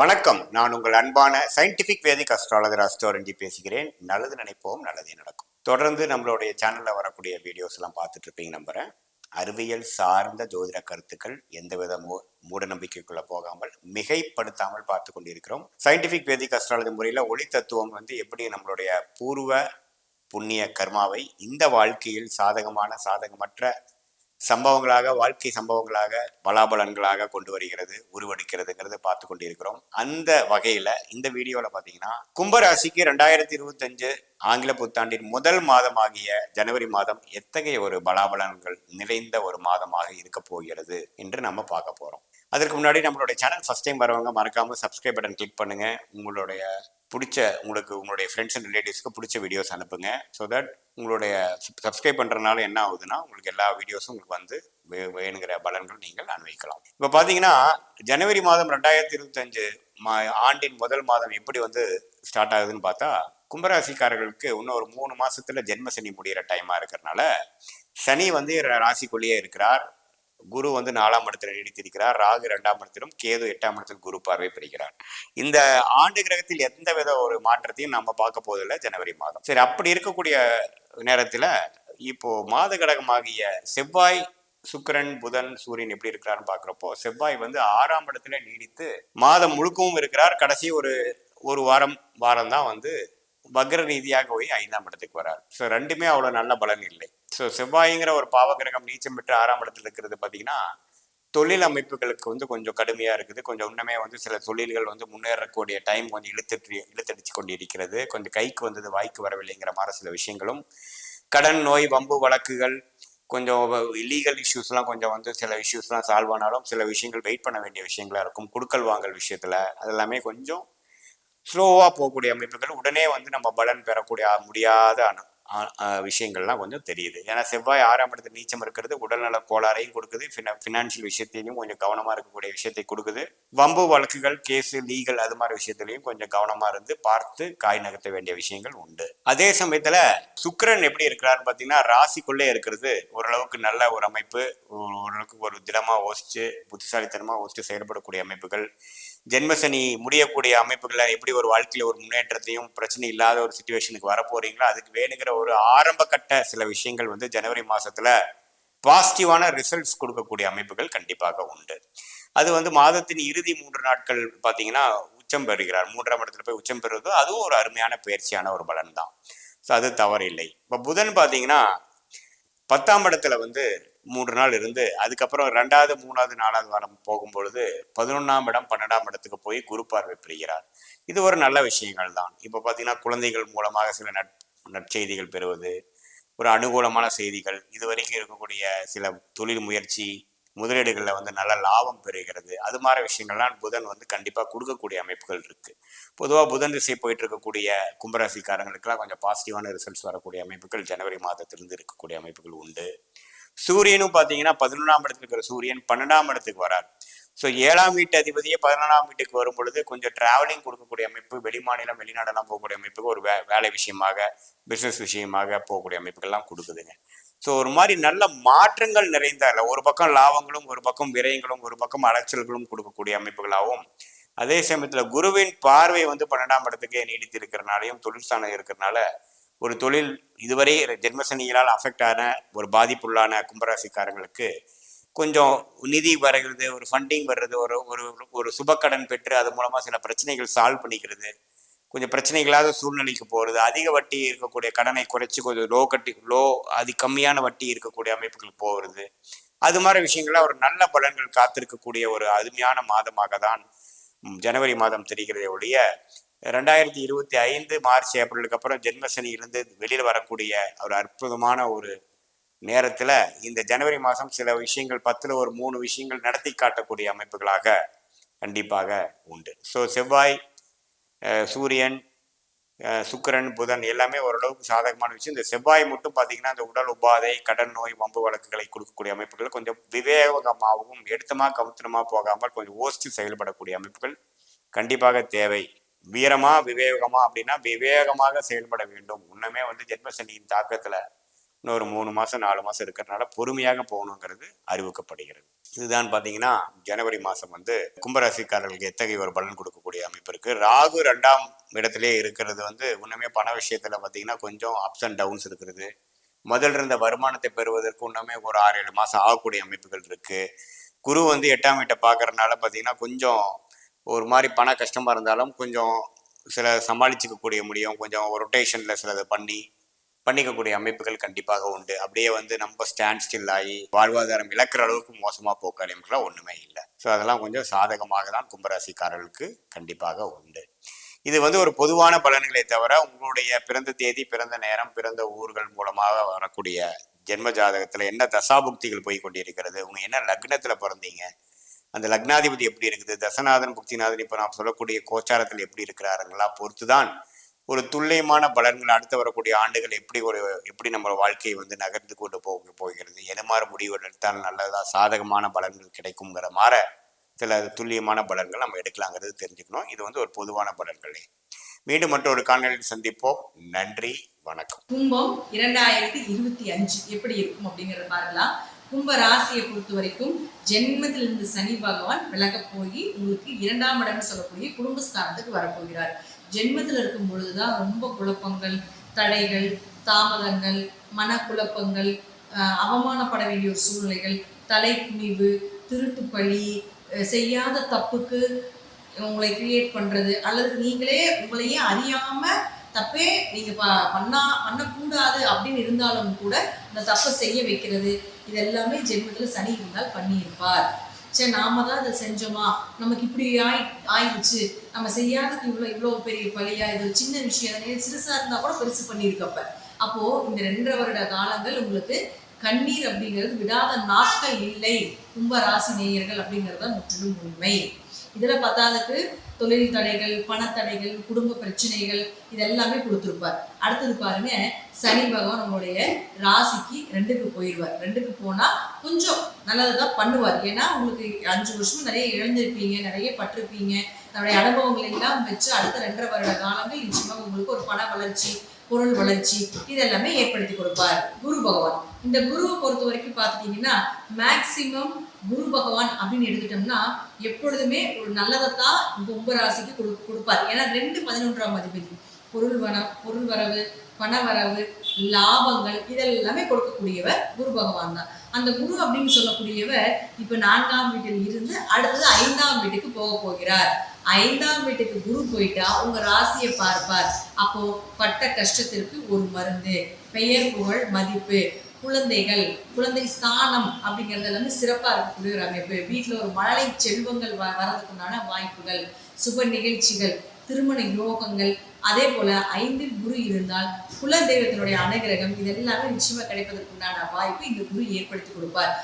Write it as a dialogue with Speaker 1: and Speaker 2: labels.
Speaker 1: வணக்கம். நான் உங்கள் அன்பான சயின்டிபிக் வேதிக் அஸ்ட்ராலஜர் அஸ்டோரஞ்சி பேசுகிறேன். நல்லது நினைப்போம் நல்லதே நடக்கும். தொடர்ந்து நம்மளுடைய சேனலில் வரக்கூடிய வீடியோஸ் எல்லாம் பார்த்துட்டு இருப்பீங்க நம்புறேன். அறிவியல் சார்ந்த ஜோதிட கருத்துக்கள் எந்தவித மூ மூட நம்பிக்கைக்குள்ள போகாமல் மிகைப்படுத்தாமல் பார்த்து கொண்டிருக்கிறோம். சயின்டிபிக் வேதிக் அஸ்ட்ராலஜி முறையில் ஒளி தத்துவம் வந்து எப்படி நம்மளுடைய பூர்வ புண்ணிய கர்மாவை இந்த வாழ்க்கையில் சாதகமான சாதகமற்ற சம்பவங்களாக வாழ்க்கை சம்பவங்களாக பலாபலன்களாக கொண்டு வருகிறது உருவெடுக்கிறதுங்கிறத பார்த்து கொண்டிருக்கிறோம். அந்த வகையில இந்த வீடியோல பாத்தீங்கன்னா கும்பராசிக்கு ரெண்டாயிரத்தி இருபத்தஞ்சு ஆங்கில புத்தாண்டின் முதல் மாதமாகிய ஜனவரி மாதம் எத்தகைய ஒரு பலாபலன்கள் நிறைந்த ஒரு மாதமாக இருக்க போகிறது என்று நம்ம பார்க்க போறோம். அதற்கு முன்னாடி நம்மளுடைய சேனல் ஃபர்ஸ்ட் டைம் வரவங்க மறக்காம சப்ஸ்கிரைப் பட்டன் கிளிக் பண்ணுங்க. உங்களுடைய பிடிச்ச உங்களுக்கு உங்களுடைய ஃப்ரெண்ட்ஸ் அண்ட் ரிலேட்டிவ்ஸ்க்கு பிடிச்ச வீடியோஸ் அனுப்புங்க. ஸோ தட் உங்களுடைய சப்ஸ்கிரைப் பண்ணுறதுனால என்ன ஆகுதுன்னா உங்களுக்கு எல்லா வீடியோஸும் உங்களுக்கு வந்து வே- வேணுங்கிற பலன்கள் நீங்கள் அனுபவிக்கலாம். இப்போ பார்த்தீங்கன்னா ஜனவரி மாதம் ரெண்டாயிரத்தி இருபத்தஞ்சு மா ஆண்டின் முதல் மாதம் எப்படி வந்து ஸ்டார்ட் ஆகுதுன்னு பார்த்தா கும்பராசிக்காரர்களுக்கு இன்னும் ஒரு மூணு மாசத்துல ஜென்ம சனி முடிகிற டைமா இருக்கிறதுனால சனி வந்து ர- ராசிக்குள்ளேயே இருக்கிறார். குரு வந்து நாலாம் இடத்துல நீடித்திருக்கிறார். ராகு இரண்டாம் இடத்திலும் கேது எட்டாம் இடத்தில் குரு பார்வை பெறுகிறார் இந்த ஆண்டு கிரகத்தில் எந்த வித ஒரு மாற்றத்தையும் நம்ம பார்க்க போவதில்லை ஜனவரி மாதம். சரி அப்படி இருக்கக்கூடிய நேரத்தில் இப்போ மாத கடகமாகிய செவ்வாய் சுக்கிரன் புதன் சூரியன் எப்படி இருக்கிறாருன்னு பார்க்குறப்போ செவ்வாய் வந்து ஆறாம் இடத்துல நீடித்து மாதம் முழுக்கவும் இருக்கிறார். கடைசி ஒரு ஒரு வாரம் வாரம் தான் வந்து வக்ர ரீதியாக போய் ஐந்தாம் இடத்துக்கு வரார். ஸோ ரெண்டுமே அவ்வளோ நல்ல பலன் இல்லை. ஸோ செவ்வாய்ங்கிற ஒரு பாவ கிரகம் நீச்சம் பெற்று ஆறாம் இடத்துல இருக்கிறது பார்த்தீங்கன்னா தொழில் அமைப்புகளுக்கு வந்து கொஞ்சம் கடுமையாக இருக்குது. கொஞ்சம் இன்னுமே வந்து சில தொழில்கள் வந்து முன்னேறக்கூடிய டைம் கொஞ்சம் இழுத்துட்டு இழுத்தடிச்சு கொண்டு இருக்கிறது கொஞ்சம் கைக்கு வந்தது வாய்க்கு வரவில்லைங்கிற மாதிரி சில விஷயங்களும். கடன் நோய் வம்பு வழக்குகள் கொஞ்சம் இல்லீகல் இஷ்யூஸ்லாம் கொஞ்சம் வந்து சில இஷ்யூஸ்லாம் சால்வ் ஆனாலும் சில விஷயங்கள் வெயிட் பண்ண வேண்டிய விஷயங்களாக இருக்கும். குடுக்கல் வாங்கல் விஷயத்தில் அதெல்லாமே கொஞ்சம் ஸ்லோவாக போகக்கூடிய அமைப்புகள் உடனே வந்து நம்ம பலன் பெறக்கூடிய முடியாத அனு விஷயங்கள்லாம் கொஞ்சம் தெரியுது. ஏன்னா செவ்வாய் ஆறாம் இடத்துல நீச்சம் இருக்கிறது உடல்நல கோளாறையும் கொடுக்குது ஃபினான்ஷியல் விஷயத்திலையும் கொஞ்சம் கவனமாக இருக்கக்கூடிய விஷயத்தை கொடுக்குது. வம்பு வழக்குகள் கேஸு லீகல் அது மாதிரி விஷயத்துலையும் கொஞ்சம் கவனமாக இருந்து பார்த்து காய் நகர்த்த வேண்டிய விஷயங்கள் உண்டு. அதே சமயத்தில் சுக்கரன் எப்படி இருக்கிறாருன்னு பார்த்தீங்கன்னா ராசிக்குள்ளே இருக்கிறது. ஓரளவுக்கு நல்ல ஒரு அமைப்பு ஓரளவுக்கு ஒரு திடமாக ஓசிச்சு புத்திசாலித்தனமாக ஓசிச்சு செயல்படக்கூடிய அமைப்புகள். ஜென்மசனி முடியக்கூடிய அமைப்புகளை எப்படி ஒரு வாழ்க்கையில் ஒரு முன்னேற்றத்தையும் பிரச்சனை இல்லாத ஒரு சுச்சுவேஷனுக்கு வர போறீங்களோ அதுக்கு வேணுங்கிற ஒரு ஆரம்ப கட்ட சில விஷயங்கள் வந்து ஜனவரி மாசத்துல பாசிட்டிவான ரிசல்ட்ஸ் கொடுக்கக்கூடிய அமைப்புகள் கண்டிப்பாக உண்டு. அது வந்து மாதத்தின் இறுதி மூன்று நாட்கள் பார்த்தீங்கன்னா உச்சம் பெறுகிறார். மூன்றாம் இடத்துல போய் உச்சம் பெறுவது அதுவும் ஒரு அருமையான பயிற்சியான ஒரு பலன் தான். ஸோ அது தவறில்லை. இப்போ புதன் பார்த்தீங்கன்னா பத்தாம் இடத்துல வந்து மூன்று நாள் இருந்து அதுக்கப்புறம் ரெண்டாவது மூணாவது நாலாவது வாரம் போகும்பொழுது பதினொன்றாம் இடம் பன்னெண்டாம் இடத்துக்கு போய் குரு பார்வை பெறுகிறார் இது ஒரு நல்ல விஷயங்கள் தான். இப்போ பார்த்தீங்கன்னா குழந்தைகள் மூலமாக சில நட் நற்செய்திகள் பெறுவது ஒரு அனுகூலமான செய்திகள் இது வரைக்கும் இருக்கக்கூடிய சில தொழில் முயற்சி முதலீடுகளில் வந்து நல்ல லாபம் பெறுகிறது. அது மாதிரி விஷயங்கள்லாம் புதன் வந்து கண்டிப்பாக கொடுக்கக்கூடிய அமைப்புகள் இருக்குது பொதுவாக புதன் திசை போயிட்டு இருக்கக்கூடிய கும்பராசிக்காரங்களுக்கெல்லாம் கொஞ்சம் பாசிட்டிவான ரிசல்ட்ஸ் வரக்கூடிய அமைப்புகள் ஜனவரி மாதத்திலிருந்து இருக்கக்கூடிய அமைப்புகள் உண்டு. சூரியனும் பார்த்தீங்கன்னா பதினொன்றாம் இடத்துல இருக்கிற சூரியன் பன்னெண்டாம் இடத்துக்கு வரார். ஸோ ஏழாம் வீட்டு அதிபதியே பதினொன்றாம் வீட்டுக்கு வரும் பொழுது கொஞ்சம் டிராவலிங் கொடுக்கக்கூடிய அமைப்பு வெளிமாநிலம் வெளிநாடெல்லாம் போகக்கூடிய அமைப்புக்கு ஒரு வே வேலை விஷயமாக பிஸ்னஸ் விஷயமாக போகக்கூடிய அமைப்புகள்லாம் கொடுக்குதுங்க. ஸோ ஒரு மாதிரி நல்ல மாற்றங்கள் நிறைந்த இல்லை ஒரு பக்கம் லாபங்களும் ஒரு பக்கம் விரயங்களும் ஒரு பக்கம் அலைச்சல்களும் கொடுக்கக்கூடிய அமைப்புகளாகவும் அதே சமயத்தில் குருவின் பார்வை வந்து பன்னெண்டாம் இடத்துக்கே நீடித்து இருக்கிறனாலையும் தொழிற்சாலை இருக்கிறனால ஒரு தொழில் இதுவரை ஜென்மசனிகளால் அஃபெக்ட் ஆன ஒரு பாதிப்புள்ளான கும்பராசிக்காரங்களுக்கு கொஞ்சம் நிதி வருகிறது ஒரு ஃபண்டிங் வர்றது ஒரு ஒரு ஒரு சுபக்கடன் பெற்று அது மூலமாக சில பிரச்சனைகள் சால்வ் பண்ணிக்கிறது. கொஞ்சம் பிரச்சனை சூழ்நிலைக்கு போகிறது அதிக வட்டி இருக்கக்கூடிய கடனை குறைச்சி கொஞ்சம் லோ கட்டி லோ அதி கம்மியான வட்டி இருக்கக்கூடிய அமைப்புகளுக்கு போகிறது அது மாதிரி விஷயங்கள்லாம் ஒரு நல்ல பலன்கள் காத்திருக்கக்கூடிய ஒரு அருமையான மாதமாக தான் ஜனவரி மாதம் தெரிகிறதே ஒழிய ரெண்டாயிரத்தி இருபத்தி ஐந்து மார்ச் ஏப்ரலுக்கு அப்புறம் ஜென்மசனியிலிருந்து வெளியில் வரக்கூடிய ஒரு அற்புதமான ஒரு நேரத்தில் இந்த ஜனவரி மாதம் சில விஷயங்கள் பத்தில் ஒரு மூணு விஷயங்கள் நடத்தி காட்டக்கூடிய அமைப்புகளாக கண்டிப்பாக உண்டு. ஸோ செவ்வாய் சூரியன் சுக்கரன் புதன் எல்லாமே ஓரளவுக்கு சாதகமான விஷயம். இந்த செவ்வாய் மட்டும் பார்த்தீங்கன்னா இந்த உடல் உபாதை கடன் நோய் வம்பு வழக்குகளை கொடுக்கக்கூடிய அமைப்புகள் கொஞ்சம் விவேகமாகவும் எடுத்தமாக கவுத்தனமாக போகாமல் கொஞ்சம் யோசித்து செயல்படக்கூடிய அமைப்புகள் கண்டிப்பாக தேவை வீரமா விவேகமா அப்படின்னா விவேகமாக செயல்பட வேண்டும். இன்னுமே வந்து ஜென்மசனியின் தாக்கத்துல இன்னொரு மூணு மாதம் நாலு மாதம் இருக்கிறதுனால பொறுமையாக போகணுங்கிறது அறிவிக்கப்படுகிறது இதுதான் பார்த்தீங்கன்னா ஜனவரி மாதம் வந்து கும்பராசிக்காரர்களுக்கு எத்தகைய ஒரு பலன் கொடுக்கக்கூடிய அமைப்பு இருக்குது ராகு ரெண்டாம் இடத்துலேயே இருக்கிறது வந்து இன்னுமே பண விஷயத்தில் பார்த்தீங்கன்னா கொஞ்சம் அப்ஸ் அண்ட் டவுன்ஸ் இருக்கிறது. முதல்ல இருந்த வருமானத்தை பெறுவதற்கு இன்னுமே ஒரு ஆறு ஏழு மாதம் ஆகக்கூடிய அமைப்புகள் இருக்குது குரு வந்து எட்டாம் வீட்டை பார்க்கறதுனால பார்த்தீங்கன்னா கொஞ்சம் ஒரு மாதிரி பண கஷ்டமாக இருந்தாலும் கொஞ்சம் சில சமாளிச்சிக்கக்கூடிய முடியும். கொஞ்சம் ரொட்டேஷனில் சிலது பண்ணி பண்ணிக்கக்கூடிய அமைப்புகள் கண்டிப்பாக உண்டு. அப்படியே வந்து நம்ம ஸ்டாண்ட் ஸ்டில் ஆகி வாழ்வாதாரம் இழக்கிற அளவுக்கு மோசமாக போக்க ஒன்றுமே இல்லை. ஸோ அதெல்லாம் கொஞ்சம் சாதகமாக தான் கும்பராசிக்காரர்களுக்கு கண்டிப்பாக உண்டு. இது வந்து ஒரு பொதுவான பலன்களை தவிர உங்களுடைய பிறந்த தேதி பிறந்த நேரம் பிறந்த ஊர்கள் மூலமாக வரக்கூடிய ஜென்ம ஜாதகத்தில் என்ன தசாபுக்திகள் போய் கொண்டிருக்கிறது உங்க என்ன லக்னத்தில் பிறந்தீங்க அந்த லக்னாதிபதி எப்படி இருக்குது? தசநாதன் புக்திநாதன் இப்போ நான் சொல்லக்கூடிய கோச்சாரத்தில் எப்படி இருக்கிறாருங்களா பொறுத்து தான் ஒரு துல்லியமான பலன்கள் அடுத்து வரக்கூடிய ஆண்டுகள் எப்படி ஒரு எப்படி நம்ம வாழ்க்கையை வந்து நகர்ந்து கொண்டு போக போகிறது? எது மாதிரி முடிவு எடுத்தால் நல்லதாக சாதகமான பலன்கள் கிடைக்குங்கிற மாற சில துல்லியமான பலன்கள் நம்ம எடுக்கலாங்கிறது தெரிஞ்சுக்கணும். இது வந்து ஒரு பொதுவான பலன்களே. மீண்டும் மற்றொரு காணொலியில் சந்திப்போம். நன்றி வணக்கம்.
Speaker 2: கும்பம் இரண்டாயிரத்தி இருபத்தி அஞ்சு எப்படி இருக்கும் அப்படிங்கறத பாருங்களா. கும்ப ராசியை பொறுத்த வரைக்கும் ஜென்மத்திலிருந்து சனி பகவான் விலக போய் உங்களுக்கு இரண்டாம் இடம்னு சொல்லக்கூடிய குடும்பஸ்தானத்துக்கு வரப்போகிறார். ஜென்மத்தில் இருக்கும் பொழுதுதான் ரொம்ப குழப்பங்கள் தடைகள் தாமதங்கள் மனக்குழப்பங்கள் அவமானப்பட வேண்டிய ஒரு சூழ்நிலைகள் தலை குனிவு திருட்டு பழி செய்யாத தப்புக்கு உங்களை கிரியேட் பண்ணுறது அல்லது நீங்களே உங்களையே அறியாமல் தப்பே நீங்கள் ப- பண்ணா பண்ணக்கூடாது அப்படின்னு இருந்தாலும் கூட இந்த தப்பை செய்ய வைக்கிறது. இது எல்லாமே ஜென்மத்துல சனி இருந்தால் பண்ணியிருப்பார். சரி நாம தான் இதை செஞ்சோமா? நமக்கு இப்படி ஆயி ஆயிடுச்சு. நம்ம செய்யாததுக்கு இவ்வளோ இவ்வளோ பெரிய பழியா இது ஒரு சின்ன விஷயம். தானே சிறுசா இருந்தால் கூட பெருசு பண்ணியிருக்கப்ப. அப்போ இந்த ரெண்டரை வருட காலங்கள் உங்களுக்கு கண்ணீர் அப்படிங்கிறது விடாத நாட்கள் இல்லை. கும்ப ராசி நேயர்கள் அப்படிங்கிறது தான் முற்றிலும் உண்மை. இதில் பத்தாவதுக்கு தொழில் தடைகள் பணத்தடைகள் குடும்ப பிரச்சனைகள் இதெல்லாமே கொடுத்துருப்பார். அடுத்தது பாருங்க சனி பகவான் நம்மளுடைய ராசிக்கு ரெண்டுக்கு போயிடுவார். ரெண்டுக்கு போனா கொஞ்சம் நல்லதை தான் பண்ணுவார். ஏன்னா உங்களுக்கு அஞ்சு வருஷம் நிறைய இழந்திருப்பீங்க நிறைய பட்டிருப்பீங்க. தன்னுடைய அனுபவங்கள் எல்லாம் வச்சு அடுத்த ரெண்டரை வருட காலங்கள் நிச்சயமாக உங்களுக்கு ஒரு பண வளர்ச்சி பொருள் வளர்ச்சி இதெல்லாமே ஏற்படுத்தி கொடுப்பார். குரு பகவான். இந்த குருவை பொறுத்த வரைக்கும் பார்த்துட்டீங்கன்னா மேக்சிமம் குரு பகவான் அப்படின்னு எடுத்துட்டோம்னா எப்பொழுதுமே ஒரு நல்லதைத்தான் கும்பராசிக்கு கொடு கொடுப்பார். ஏன்னா ரெண்டு பதினொன்றாம் அதிபதி. பொருள் வன பொருள் வரவு பண வரவு லாபங்கள் இதெல்லாமே கொடுக்கக்கூடியவர் குரு பகவான் தான். அந்த குரு அப்படின்னு சொல்லக்கூடியவர் இப்ப நான்காம் வீட்டில் இருந்து அடுத்தது ஐந்தாம் வீட்டுக்கு போக போகிறார். ஐந்தாம் வீட்டுக்கு குரு போயிட்டா உங்க ராசியை பார்ப்பார். அப்போ பட்ட கஷ்டத்திற்கு ஒரு மருந்து. பெயர் புகழ் மதிப்பு. குழந்தைகள் குழந்தை ஸ்தானம் அப்படிங்கிறது எல்லாமே சிறப்பாக இருக்கக்கூடிய ஒரு அமைப்பு. வீட்டில் ஒரு மழலை செல்வங்கள் வ வரதுக்குண்டான வாய்ப்புகள் சுப நிகழ்ச்சிகள் திருமண யோகங்கள் அதே போல ஐந்தில் குரு இருந்தால் குல தெய்வத்தினுடைய அனுகிரகம் இதெல்லாமே நிச்சயமா கிடைப்பதற்குண்டான வாய்ப்பு இந்த குரு ஏற்படுத்தி கொடுப்பார்.